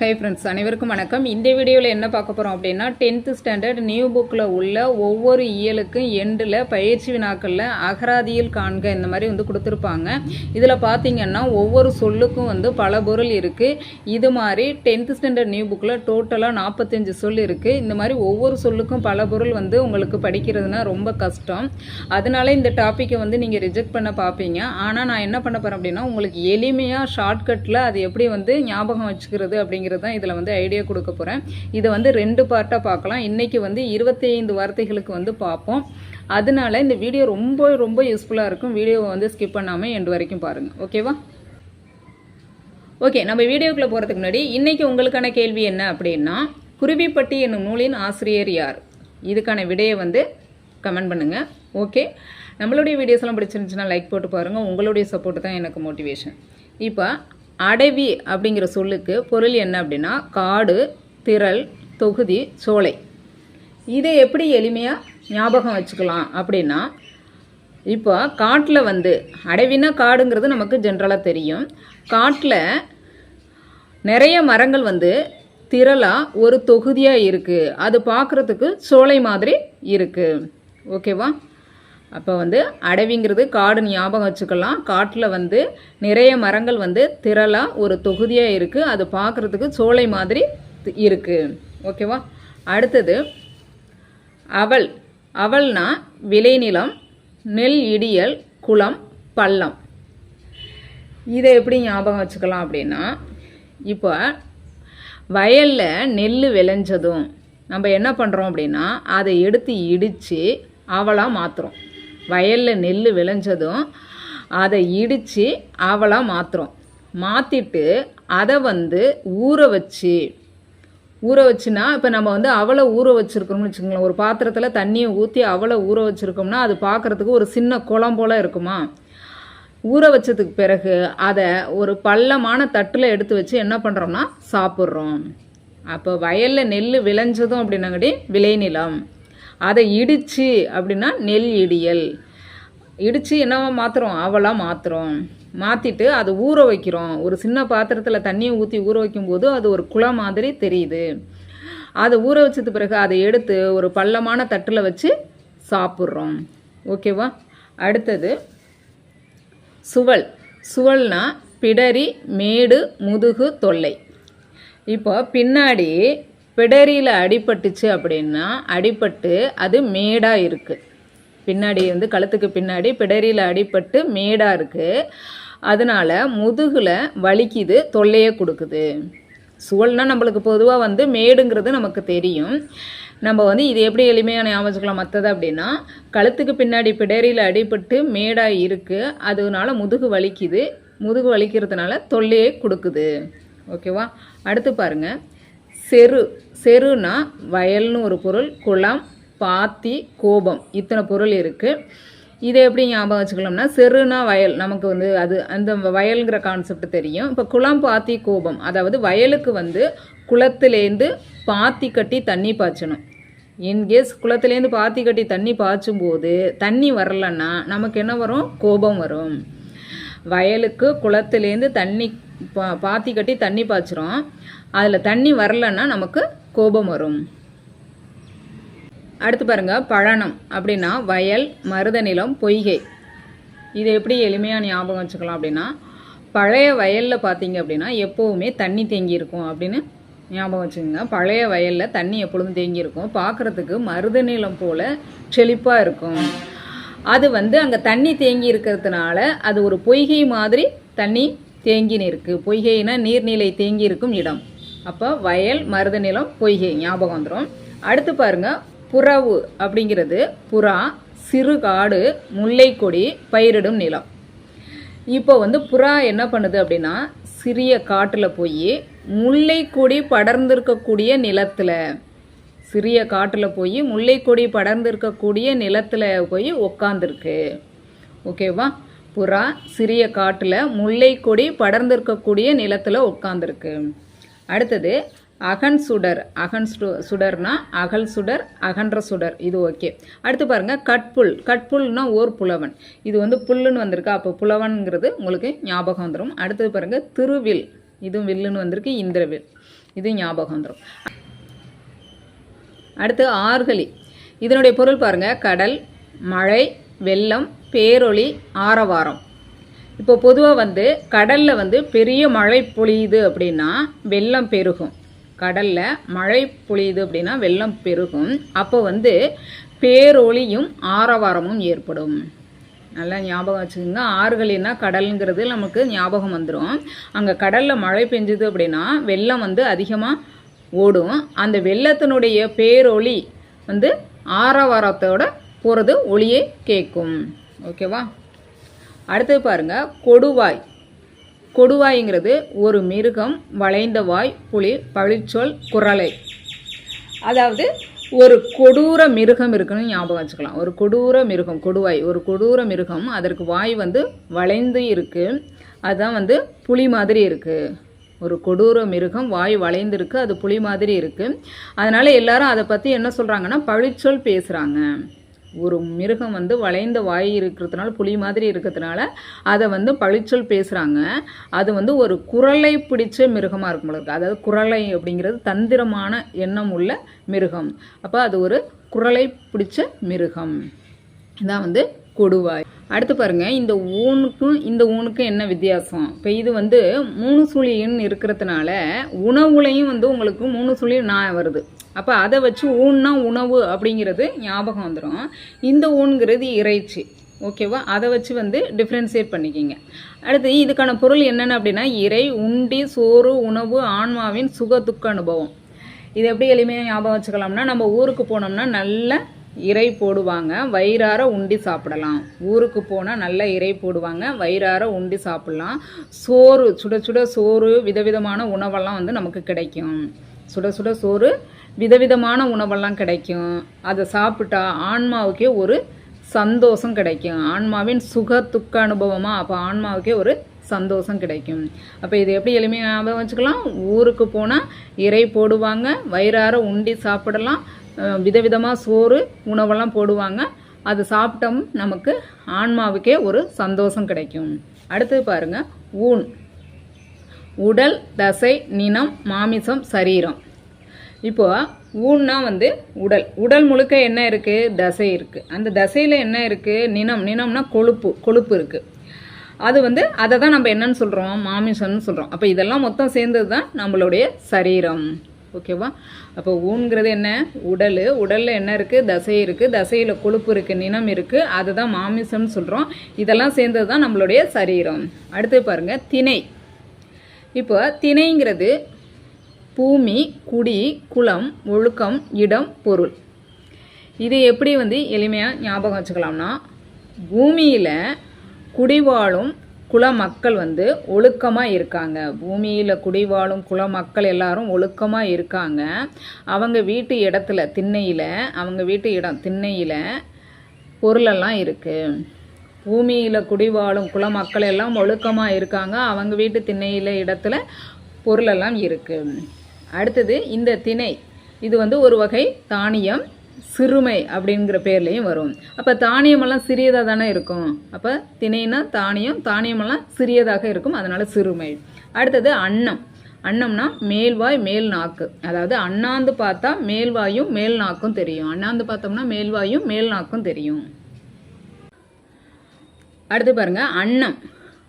Hi friends அனைவருக்கும் வணக்கம். இந்த வீடியோவில் என்ன பார்க்க போகிறோம் அப்படின்னா டென்த்து ஸ்டாண்டர்ட் நியூ புக்கில் உள்ள ஒவ்வொரு இயலுக்கும் எண்டில் பயிற்சி வினாக்களில் அகராதியில் காண்க இந்த மாதிரி வந்து கொடுத்துருப்பாங்க. இதில் பார்த்தீங்கன்னா ஒவ்வொரு சொல்லுக்கும் வந்து பல பொருள் இருக்குது இது மாதிரி டென்த்து ஸ்டாண்டர்ட் நியூ புக்கில் டோட்டலாக நாற்பத்தஞ்சு சொல் இருக்குது இந்த மாதிரி ஒவ்வொரு சொல்லுக்கும் பல பொருள் வந்து உங்களுக்கு படிக்கிறதுனா ரொம்ப கஷ்டம். அதனால இந்த டாப்பிக்கை வந்து நீங்கள் ரிஜெக்ட் பண்ண பார்ப்பீங்க ஆனால் நான் என்ன பண்ண போகிறேன் அப்படின்னா உங்களுக்கு எளிமையாக ஷார்ட்கட்டில் அது எப்படி வந்து ஞாபகம் வச்சுக்கிறது அப்படிங்கிறது தான் இதில் வந்து ஐடியா கொடுக்க போகிறேன் இதை வந்து ரெண்டு பார்ட்டாக பார்க்கலாம். இன்றைக்கி வந்து இருபத்தி ஐந்து வார்த்தைகளுக்கு வந்து பார்ப்போம். அதனால இந்த வீடியோ ரொம்ப ரொம்ப யூஸ்ஃபுல்லாக இருக்கும். வீடியோவை வந்து ஸ்கிப் பண்ணாமல் எண்டு வரைக்கும் பாருங்கள் ஓகேவா ஓகே நம்ம வீடியோக்குள்ளே போகிறதுக்கு முன்னாடி இன்றைக்கி உங்களுக்கான கேள்வி என்ன அப்படின்னா குருவிப்பட்டி என்னும் நூலின் ஆசிரியர் யார்? இதுக்கான விடையை வந்து கமெண்ட் பண்ணுங்கள் ஓகே நம்மளுடைய வீடியோஸ்லாம் பிடிச்சிருந்துச்சுன்னா லைக் போட்டு பாருங்கள் உங்களுடைய சப்போர்ட் தான் எனக்கு மோட்டிவேஷன் இப்போ அடவி அப்படிங்கிற சொல்லுக்கு பொருள் என்ன அப்படின்னா காடு திரள் தொகுதி சோலை. இதை எப்படி எளிமையாக ஞாபகம் வச்சுக்கலாம் அப்படின்னா இப்போ காட்டில் வந்து அடவினா காடுங்கிறது நமக்கு ஜென்ரலாக தெரியும். காட்டில் நிறைய மரங்கள் வந்து திரளாக ஒரு தொகுதியாக இருக்குது அது பார்க்குறதுக்கு சோலை மாதிரி இருக்குது ஓகேவா? அப்போ வந்து அடவிங்கிறது காடு ஞாபகம் வச்சுக்கலாம். காட்டில் வந்து நிறைய மரங்கள் வந்து திரளாக ஒரு தொகுதியாக இருக்குது அது பார்க்குறதுக்கு சோலை மாதிரி இருக்குது ஓகேவா? அடுத்தது அவள் அவள்னா விளைநிலம் நெல் இடியல் குளம் பள்ளம். இதை எப்படி ஞாபகம் வச்சுக்கலாம் அப்படின்னா இப்போ வயலில் நெல் விளைஞ்சதும் நம்ம என்ன பண்ணுறோம் அப்படின்னா அதை எடுத்து இடித்து அவளாக மாற்றுறோம் வயலில் நெல் விளைஞ்சதும் அதை இடித்து அவளாக மாற்றுறோம் மாற்றிட்டு அதை வந்து ஊற வச்சு ஊற வச்சுனா இப்போ நம்ம வந்து அவளை ஊற வச்சுருக்கோம்னு வச்சுக்கோங்களேன். ஒரு பாத்திரத்தில் தண்ணியை ஊற்றி அவளை ஊற வச்சுருக்கோம்னா அது பார்க்குறதுக்கு ஒரு சின்ன குளம் போல் இருக்குமா? ஊற வச்சதுக்கு பிறகு அதை ஒரு பள்ளமான தட்டில் எடுத்து வச்சு என்ன பண்ணுறோம்னா சாப்பிட்றோம். அப்போ வயலில் நெல் விளைஞ்சதும் அப்படின்னாங்கடி விளைநிலம். அதை இடித்து அப்படின்னா நெல் இடியல். இடித்து என்னவா மாற்றுறோம் அவளாக மாற்றுறோம் மாற்றிட்டு அதை ஊற வைக்கிறோம். ஒரு சின்ன பாத்திரத்தில் தண்ணியை ஊற்றி ஊற வைக்கும்போது அது ஒரு குளம் மாதிரி தெரியுது. அதை ஊற வச்சது பிறகு அதை எடுத்து ஒரு பள்ளமான தட்டில் வச்சு சாப்பிட்றோம். ஓகேவா? அடுத்தது சுவல். சுவல்னா பிடரி மேடு முதுகு தொல்லை. இப்போ பின்னாடி பிடரியில் அடிபட்டுச்சு அப்படின்னா அடிபட்டு அது மேடாக இருக்குது பின்னாடி வந்து கழுத்துக்கு பின்னாடி பிடரியில் அடிபட்டு மேடாக இருக்குது அதனால் முதுகில் வலிக்குது தொல்லையை கொடுக்குது. சுவல்னா நம்மளுக்கு பொதுவாக வந்து மேடுங்கிறது நமக்கு தெரியும். நம்ம வந்து இது எப்படி எளிமையாக ஞாபகம் மற்றது அப்படின்னா கழுத்துக்கு பின்னாடி பிடரியில் அடிபட்டு மேடாக இருக்குது அதனால முதுகு வலிக்குது. முதுகு வலிக்கிறதுனால தொல்லையே கொடுக்குது. ஓகேவா? அடுத்து பாருங்கள் செரு செருனா வயல்னு ஒரு பொருள் குளம் பாத்தி கோபம் இத்தனை பொருள் இருக்குது இதை எப்படி ஞாபகம் வச்சுக்கலாம்னா செருனா வயல் நமக்கு வந்து அது அந்த வயல்ங்கிற கான்செப்ட் தெரியும். இப்போ குளம் பாத்தி கோபம் அதாவது வயலுக்கு வந்து குளத்துலேருந்து பாத்தி கட்டி தண்ணி பாய்ச்சணும். இன்கேஸ் குளத்துலேருந்து பாத்தி கட்டி தண்ணி பாய்ச்சும் போது தண்ணி வரலன்னா நமக்கு என்ன வரும்? கோபம் வரும். வயலுக்கு குளத்துலேருந்து தண்ணி பா பாத்தி கட்டி தண்ணி பாய்ச்சிரும். அதில் தண்ணி வரலன்னா நமக்கு கோபம் வரும். அடுத்து பாருங்க பழனம் அப்படின்னா வயல் மருத நிலம் பொய்கை. இதை எப்படி எளிமையாக ஞாபகம் வச்சுக்கலாம் அப்படின்னா பழைய வயலில் பார்த்தீங்க அப்படின்னா எப்போவுமே தண்ணி தேங்கி இருக்கும் அப்படின்னு ஞாபகம் வச்சுக்கோங்க. பழைய வயலில் தண்ணி எப்பொழுதும் தேங்கி இருக்கும். பார்க்குறதுக்கு மருத நிலம் போல் செழிப்பாக இருக்கும். அது வந்து அங்கே தண்ணி தேங்கி இருக்கிறதுனால அது ஒரு பொய்கை மாதிரி தண்ணி தேங்கி நிற்கு பொய்கைனா நீர்நிலை தேங்கி இருக்கும் இடம். அப்போ வயல் மருத நிலம் பொய்கை ஞாபகம் வந்துடும் அடுத்து பாருங்க புறவு அப்படிங்கிறது புறா சிறு காடு முல்லைக்கொடி பயிரிடும் நிலம். இப்போ வந்து புறா என்ன பண்ணுது அப்படின்னா சிறிய காட்டில் போய் முல்லைக்கொடி படர்ந்திருக்கக்கூடிய நிலத்தில் சிறிய காட்டில் போய் முல்லைக்கொடி படர்ந்திருக்கக்கூடிய நிலத்தில் போய் உக்காந்துருக்கு. ஓகேவா? புறா சிறிய காட்டில் முல்லை கொடி படர்ந்திருக்கக்கூடிய நிலத்தில் உட்காந்துருக்கு அடுத்தது அகன் சுடர். அகன் சு சுடர்னா அகல் சுடர் அகன்ற சுடர். இது ஓகே. அடுத்து பாருங்கள் கட்புல். கட்புல்னா ஓர் புலவன். இது வந்து புல்லுன்னு வந்திருக்கு. அப்போ புலவன்கிறது உங்களுக்கு ஞாபகம் வந்துடும் அடுத்தது பாருங்கள் திருவில். இதுவும் வில்லுன்னு வந்திருக்கு. இந்திரவில். இது ஞாபகம் வந்துடும் அடுத்து ஆர்கலி. இதனுடைய பொருள் பாருங்கள் கடல் மழை வெள்ளம் பேரொளி ஆரவாரம். இப்போ பொதுவாக வந்து கடலில் வந்து பெரிய மழை பொழியுது அப்படின்னா வெள்ளம் பெருகும். கடலில் மழை பொழியுது அப்படின்னா வெள்ளம் பெருகும். அப்போ வந்து பேரொளியும் ஆரவாரமும் ஏற்படும். நல்லா ஞாபகம் வச்சுக்கோங்க. ஆறுகளின்னா கடலுங்கிறது நமக்கு ஞாபகம் வந்துடும் அங்கே கடலில் மழை பெஞ்சுது அப்படின்னா வெள்ளம் வந்து அதிகமாக ஓடும். அந்த வெள்ளத்தினுடைய பேரொளி வந்து ஆரவாரத்தோட போகிறது ஒளியே கேட்கும். ஓகேவா? அடுத்தது பாருங்க கொடுவாய். கொடுவாய்ங்கிறது ஒரு மிருகம் வளைந்த வாய் புலி பழிச்சொல் குரலை. அதாவது ஒரு கொடூர மிருகம் இருக்குன்னு ஞாபகம் வச்சுக்கலாம். ஒரு கொடூர மிருகம் கொடுவாய். ஒரு கொடூர மிருகம் அதற்கு வாய் வந்து வளைந்து இருக்குது அதுதான் வந்து புலி மாதிரி இருக்குது ஒரு கொடூர மிருகம் வாய் வளைந்திருக்கு அது புலி மாதிரி இருக்குது அதனால் எல்லாரும் அதை பற்றி என்ன சொல்கிறாங்கன்னா பழிச்சொல் பேசுகிறாங்க ஒரு மிருகம் வந்து வளைந்த வாய் இருக்கிறதுனால புலி மாதிரி இருக்கிறதுனால அதை வந்து பழிச்சொல் பேசுகிறாங்க அது வந்து ஒரு குரலை பிடிச்ச மிருகமாக இருக்கும் போல அதாவது குரலை அப்படிங்கிறது தந்திரமான எண்ணம் உள்ள மிருகம். அப்போ அது ஒரு குரலை பிடிச்ச மிருகம். இதான் வந்து கொடுவாய். அடுத்து பாருங்க இந்த ஊனுக்கும் இந்த ஊனுக்கும் என்ன வித்தியாசம்? இப்போ இது வந்து மூணு சுழின்னு இருக்கிறதுனால உணவுலையும் வந்து உங்களுக்கு மூணு சுழி நான் வருது. அப்போ அதை வச்சு ஊன்னா உணவு அப்படிங்கிறது ஞாபகம் வந்துடும் இந்த ஊன்கிறது இறைச்சி. ஓகேவா? அதை வச்சு வந்து டிஃப்ரென்சியேட் பண்ணிக்கிங்க. அடுத்து இதுக்கான பொருள் என்னென்ன அப்படின்னா இறை உண்டி சோறு உணவு ஆன்மாவின் சுக துக்க அனுபவம். இது எப்படி எளிமையாக ஞாபகம் வச்சுக்கலாம்னா நம்ம ஊருக்கு போனோம்னா நல்ல இறை போடுவாங்க வயிறார உண்டி சாப்பிடலாம். ஊருக்கு போனால் நல்ல இறை போடுவாங்க வயிறார உண்டி சாப்பிடலாம். சோறு சுட சுட சோறு விதவிதமான உணவெல்லாம் வந்து நமக்கு கிடைக்கும். சுட சுட சோறு விதவிதமான உணவெல்லாம் கிடைக்கும். அதை சாப்பிட்டா ஆன்மாவுக்கே ஒரு சந்தோஷம் கிடைக்கும். ஆன்மாவின் சுக துக்க அனுபவமாக அப்போ ஆன்மாவுக்கே ஒரு சந்தோஷம் கிடைக்கும். அப்போ இது எப்படி எளிமையாக ஞாபகம் வச்சுக்கலாம்? ஊருக்கு போனால் இறை போடுவாங்க வயிறார உண்டி சாப்பிடலாம் விதவிதமாக சோறு உணவெல்லாம் போடுவாங்க. அது சாப்பிட்டோம் நமக்கு ஆன்மாவுக்கே ஒரு சந்தோஷம் கிடைக்கும். அடுத்தது பாருங்க ஊன். உடல் தசை நினம் மாமிசம் சரீரம். இப்போ ஊன்னா வந்து உடல். உடல் முழுக்க என்ன இருக்கு? தசை இருக்கு. அந்த தசையில என்ன இருக்கு? நினம் நினம்னா கொழுப்பு. கொழுப்பு இருக்கு. அது வந்து அதை தான் நம்ம என்னன்னு சொல்றோம்? மாமிசம்னு சொல்றோம். அப்போ இதெல்லாம் மொத்தம் சேர்ந்தது தான் நம்மளுடைய சரீரம். ஓகேவா? அப்போ ஊன்கிறது என்ன? உடல். உடலில் என்ன இருக்குது தசை இருக்குது தசையில் கொழுப்பு இருக்குது நினம் இருக்குது அதுதான் மாமிசம்னு சொல்கிறோம் இதெல்லாம் சேர்ந்தது தான் நம்மளுடைய சரீரம். அடுத்து பாருங்கள் திணை. இப்போ திணைங்கிறது பூமி குடி குளம் ஒழுக்கம் இடம் பொருள். இது எப்படி வந்து எளிமையாக ஞாபகம் வச்சுக்கலாம்னா பூமியில் குடிவாழும் குல மக்கள் வந்து ஒழுக்கமாக இருக்காங்க. பூமியில் குடிவாழும் குல மக்கள் எல்லாரும் ஒழுக்கமாக இருக்காங்க. அவங்க வீட்டு இடத்துல திண்ணையில் அவங்க வீட்டு இடம் திண்ணையில் பொருளெல்லாம் இருக்குது பூமியில் குடிவாழும் குல மக்கள் எல்லாம் ஒழுக்கமாக இருக்காங்க. அவங்க வீட்டு திண்ணையில் இடத்துல பொருளெல்லாம் இருக்குது அடுத்தது இந்த திணை. இது வந்து ஒரு வகை தானியம். சிறுமை அப்படிங்கிற பேர்லேயும் வரும். அப்போ தானியமெல்லாம் சிறியதாக தானே இருக்கும்? அப்போ திணைனா தானியம் தானியமெல்லாம் சிறியதாக இருக்கும் அதனால சிறுமை. அடுத்தது அன்னம். அன்னம்னா மேல்வாய் மேல் நாக்கு. அதாவது அண்ணாந்து பார்த்தா மேல்வாயும் மேல் நாக்கும் தெரியும். அண்ணாந்து பார்த்தோம்னா மேல்வாயும் மேல் நாக்கும் தெரியும். அடுத்து பாருங்க அன்னம்.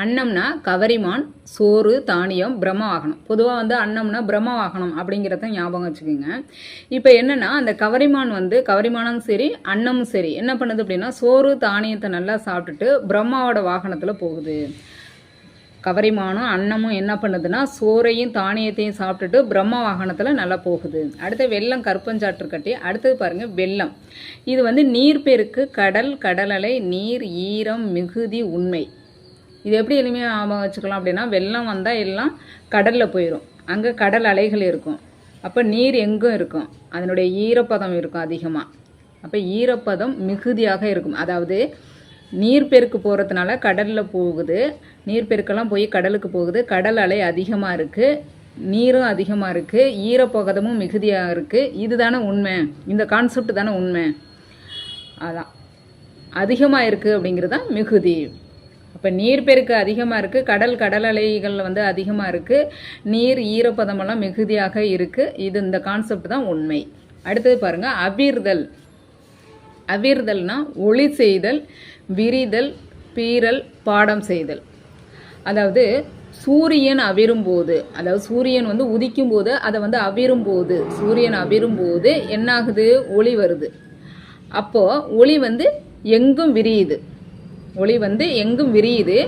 அன்னம்னா கவரிமான் சோறு தானியம் பிரம்ம வாகனம் பொதுவாக வந்து அன்னம்னா பிரம்ம வாகனம் அப்படிங்கிறத ஞாபகம் வச்சுக்கோங்க. இப்போ என்னென்னா அந்த கவரிமான் வந்து கவரிமானும் சரி அன்னமும் சரி என்ன பண்ணுது அப்படின்னா சோறு தானியத்தை நல்லா சாப்பிட்டுட்டு பிரம்மாவோட வாகனத்தில் போகுது. கவரிமானும் அன்னமும் என்ன பண்ணுதுன்னா சோறையும் தானியத்தையும் சாப்பிட்டுட்டு பிரம்ம வாகனத்தில் நல்லா போகுது. அடுத்து வெள்ளம் கருப்பஞ்சாற்று கட்டி அடுத்தது பாருங்கள் வெள்ளம். இது வந்து நீர்ப்பெருக்கு கடல் கடலலை நீர் ஈரம் மிகுதி உண்மை. இது எப்படி எளிமையாக ஞாபகம் வச்சுக்கலாம் அப்படின்னா வெள்ளம் வந்தால் எல்லாம் கடலில் போயிடும் அங்கே கடல் அலைகள் இருக்கும். அப்போ நீர் எங்கும் இருக்கும். அதனுடைய ஈரப்பதம் இருக்கும் அதிகமாக அப்போ ஈரப்பதம் மிகுதியாக இருக்கும். அதாவது நீர்பெருக்கு போகிறதுனால கடலில் போகுது. நீர்பெருக்கெல்லாம் போய் கடலுக்கு போகுது. கடல் அலை அதிகமாக இருக்குது நீரும் அதிகமாக இருக்குது ஈரப்பதமும் மிகுதியாக இருக்குது இதுதானே உண்மை. இந்த கான்செப்ட் தானே உண்மை. அதான். அதிகமாக இருக்குது அப்படிங்கிறது தான் மிகுதி. இப்போ நீர் பெருக்கு அதிகமாக இருக்குது கடல் கடல் அலைகள் வந்து அதிகமாக இருக்குது நீர் ஈரப்பதமெல்லாம் மிகுதியாக இருக்குது இது இந்த கான்செப்ட் தான் உண்மை. அடுத்தது பாருங்கள் அவிர்தல். அவிர்தல்னா ஒளி செய்தல் விரிதல் பீறல் பாடம் செய்தல். அதாவது சூரியன் அவிரும்போது அதாவது சூரியன் வந்து உதிக்கும் போது அதை வந்து அவிரும்போது சூரியன் அவிரும்போது என்னாகுது? ஒளி வருது. அப்போது ஒளி வந்து எங்கும் விரியுது. ஒளி வந்து எங்கும் விரியுது.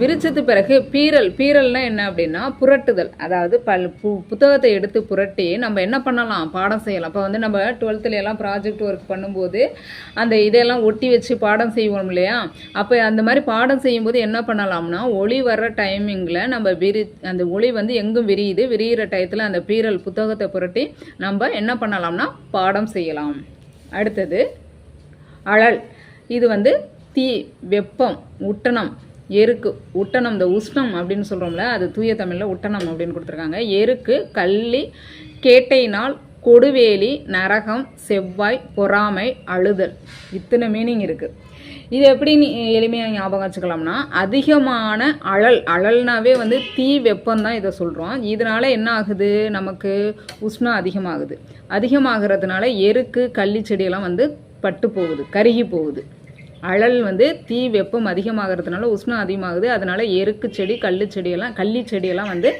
விரிச்சது பிறகு பீரல் பீரல்னா என்ன அப்படின்னா புரட்டுதல். அதாவது பல் பு புத்தகத்தை எடுத்து புரட்டி நம்ம என்ன பண்ணலாம்? பாடம் செய்யலாம். இப்போ வந்து நம்ம டுவெல்த்துல எல்லாம் ப்ராஜெக்ட் ஒர்க் பண்ணும்போது அந்த இதெல்லாம் ஒட்டி வச்சு பாடம் செய்வோம் இல்லையா? அப்போ அந்த மாதிரி பாடம் செய்யும்போது என்ன பண்ணலாம்னா ஒளி வர்ற டைமிங்கில் நம்ம விரி அந்த ஒளி வந்து எங்கும் விரியுது. விரிகிற டயத்தில் அந்த பீரல் புத்தகத்தை புரட்டி நம்ம என்ன பண்ணலாம்னா பாடம் செய்யலாம். அடுத்தது அழல். இது வந்து தீ வெப்பம் உட்டணம் எருக்கு உட்டனம் இந்த உஷ்ணம் அப்படின்னு சொல்கிறோம்ல அது தூய தமிழில் உட்டணம் அப்படின்னு கொடுத்துருக்காங்க. எருக்கு கள்ளி கேட்டையினால் கொடுவேலி நரகம் செவ்வாய் பொறாமை அழுதல். இத்தனை மீனிங் இருக்குது இது எப்படி நீ எளிமையாக ஞாபகம் வச்சுக்கலாம்னா அதிகமான அழல் அழல்னாவே வந்து தீ வெப்பம் தான் இதை சொல்கிறோம் இதனால் என்ன ஆகுது? நமக்கு உஷ்ணம் அதிகமாகுது. அதிகமாகிறதுனால எருக்கு கள்ளி செடியெல்லாம் வந்து பட்டு போகுது கருகி போகுது. அழல் வந்து தீ வெப்பம் அதிகமாகிறதுனால உஷ்ணம் அதிகமாகுது. அதனால் எருக்கு செடி கல் செடியெல்லாம் கள்ளி செடியெல்லாம் வந்து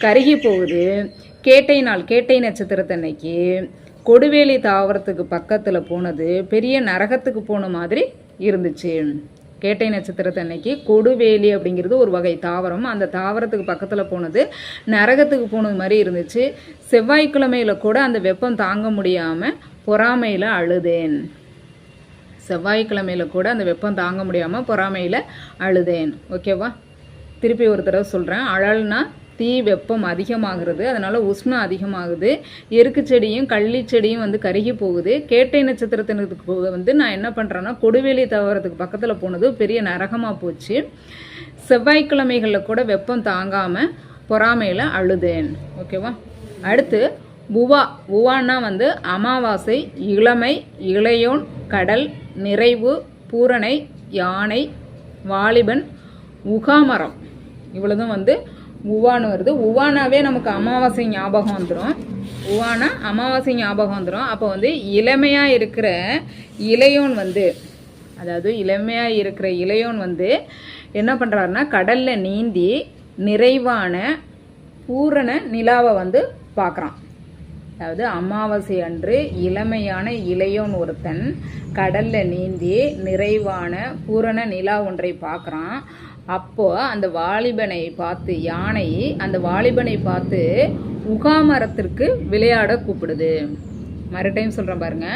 கருகி போகுது. கேட்டை நாள் கேட்டை நட்சத்திரத்தன்னைக்கு கொடுவேலி தாவரத்துக்கு பக்கத்தில் போனது பெரிய நரகத்துக்கு போன மாதிரி இருந்துச்சு. கேட்டை நட்சத்திரத்தன்னைக்கு கொடுவேலி அப்படிங்கிறது ஒரு வகை தாவரம். அந்த தாவரத்துக்கு பக்கத்தில் போனது நரகத்துக்கு போனது மாதிரி இருந்துச்சு. செவ்வாய்க்கிழமையில் கூட அந்த வெப்பம் தாங்க முடியாமல் பொறாமையில் அழுதேன். செவ்வாய்க்கிழமையில் கூட அந்த வெப்பம் தாங்க முடியாமல் பொறாமையில் அழுதேன். ஓகேவா திருப்பி ஒரு தடவை சொல்கிறேன் அழல்னா தீ வெப்பம் அதிகமாகிறது. அதனால் உஷ்ணம் அதிகமாகுது. எருக்கு செடியும் கள்ளி செடியும் வந்து கருகி போகுது. கேட்டை நட்சத்திரத்தினத்துக்கு வந்து நான் என்ன பண்ணுறேன்னா கொடுவேலி தவறதுக்கு பக்கத்தில் போனது பெரிய நரகமாக போச்சு. செவ்வாய்க்கிழமைகளில் கூட வெப்பம் தாங்காமல் பொறாமையில் அழுதேன். ஓகேவா அடுத்து உவா. உவான்னா வந்து அமாவாசை இளமை இளையோன் கடல் நிறைவு பூரணை யானை வாலிபன் உகாமரம். இவ்வளோதும் வந்து உவான்னு வருது. உவானாவே நமக்கு அமாவாசை ஞாபகம் வந்துடும் உவானா அமாவாசை ஞாபகம் வந்துடும் அப்போ வந்து இளமையாக இருக்கிற இளையோன் வந்து அதாவது இளமையாக இருக்கிற இளையோன் வந்து என்ன பண்ணுறாருன்னா கடலில் நீந்தி நிறைவான பூரண நிலாவை வந்து பார்க்குறான். அதாவது அமாவாசை அன்று இளமையான இளையோன் ஒருத்தன் கடல்ல நீந்தி நிறைவான பூரண நிலா ஒன்றை பார்க்குறான். அப்போ அந்த வாலிபனை பார்த்து யானை அந்த வாலிபனை பார்த்து உகாமரத்திற்கு விளையாட கூப்பிடுது. மறுடைம் சொல்கிறேன் பாருங்க.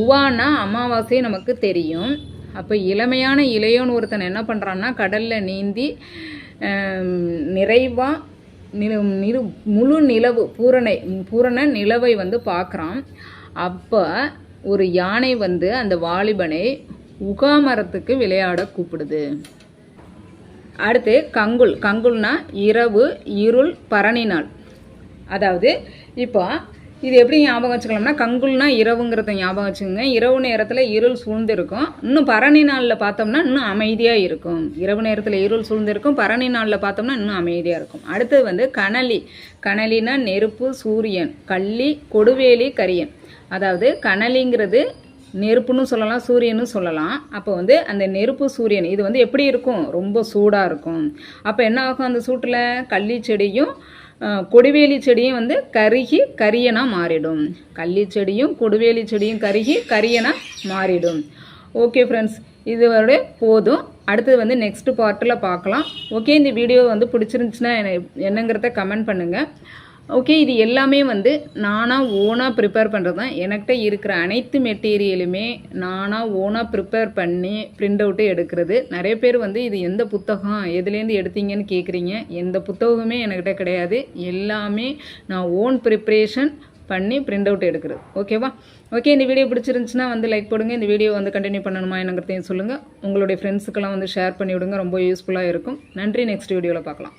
உவானா அமாவாசை நமக்கு தெரியும். அப்போ இளமையான இளையோன் ஒருத்தன் என்ன பண்ணுறான்னா கடலில் நீந்தி நிறைவாக நில நிரு முழு நிலவு பூரணை பூரண நிலவை வந்து பார்க்குறான். அப்போ ஒரு யானை வந்து அந்த வாலிபனை உகாமரத்துக்கு விளையாட கூப்பிடுது. அடுத்து கங்குல். கங்குல்னா இரவு இருள் பரணி நாள். அதாவது இப்போ இது எப்படி ஞாபகம் வச்சுக்கலாம்னா கங்குல்னா இரவுங்கிறத ஞாபகம் வச்சுக்கோங்க. இரவு நேரத்தில் இருள் சூழ்ந்திருக்கும். இன்னும் பரணி நாளில் பார்த்தோம்னா இன்னும் அமைதியாக இருக்கும். இரவு நேரத்தில் இருள் சூழ்ந்திருக்கும். பரணி நாளில் பார்த்தோம்னா இன்னும் அமைதியாக இருக்கும். அடுத்தது வந்து கனலி. கனலினா நெருப்பு சூரியன். கள்ளி கொடுவேலி கரியன். அதாவது கனலிங்கிறது நெருப்புன்னு சொல்லலாம் சூரியனும் சொல்லலாம். அப்போ வந்து அந்த நெருப்பு சூரியன் இது வந்து எப்படி இருக்கும்? ரொம்ப சூடாக இருக்கும். அப்போ என்ன ஆகும் அந்த சூட்டில்? கள்ளி செடியும் கொடிவேலி செடியும் வந்து கருகி கரியனாக மாறிடும். கள்ளி செடியும் கொடுவேலி செடியும் கருகி கரியனாக மாறிடும். ஓகே ஃப்ரெண்ட்ஸ் இதுவரை போதும். அடுத்தது வந்து நெக்ஸ்ட் பார்ட்டில் பார்க்கலாம். ஓகே இந்த வீடியோ வந்து பிடிச்சிருந்துச்சுன்னா என்ன- என்னங்கிறத கமெண்ட் பண்ணுங்கள் ஓகே இது எல்லாமே வந்து நானாக ஓனாக ப்ரிப்பேர் பண்ணுறது தான் என்கிட்ட இருக்கிற அனைத்து மெட்டீரியலுமே நானாக ஓனாக ப்ரிப்பேர் பண்ணி பிரிண்ட் அவுட்டு எடுக்கிறது. நிறைய பேர் வந்து இது எந்த புத்தகம் எதுலேருந்து எடுத்தீங்கன்னு கேட்குறீங்க எந்த புத்தகமே என்கிட்ட கிடையாது. எல்லாமே நான் ஓன் ப்ரிப்ரேஷன் பண்ணி பிரிண்ட் அவுட் எடுக்கிறது. ஓகேவா ஓகே இந்த வீடியோ பிடிச்சிருந்துச்சுன்னா வந்து லைக் போடுங்க. இந்த வீடியோ வந்து கண்டினியூ பண்ணணுமா என்னங்கிறதையும் சொல்லுங்கள் உங்களுடைய ஃப்ரெண்ட்ஸுக்கெல்லாம் வந்து ஷேர் பண்ணி விடுங்க ரொம்ப யூஸ்ஃபுல்லாக இருக்கும். நன்றி நெக்ஸ்ட் வீடியோவில் பார்க்கலாம்.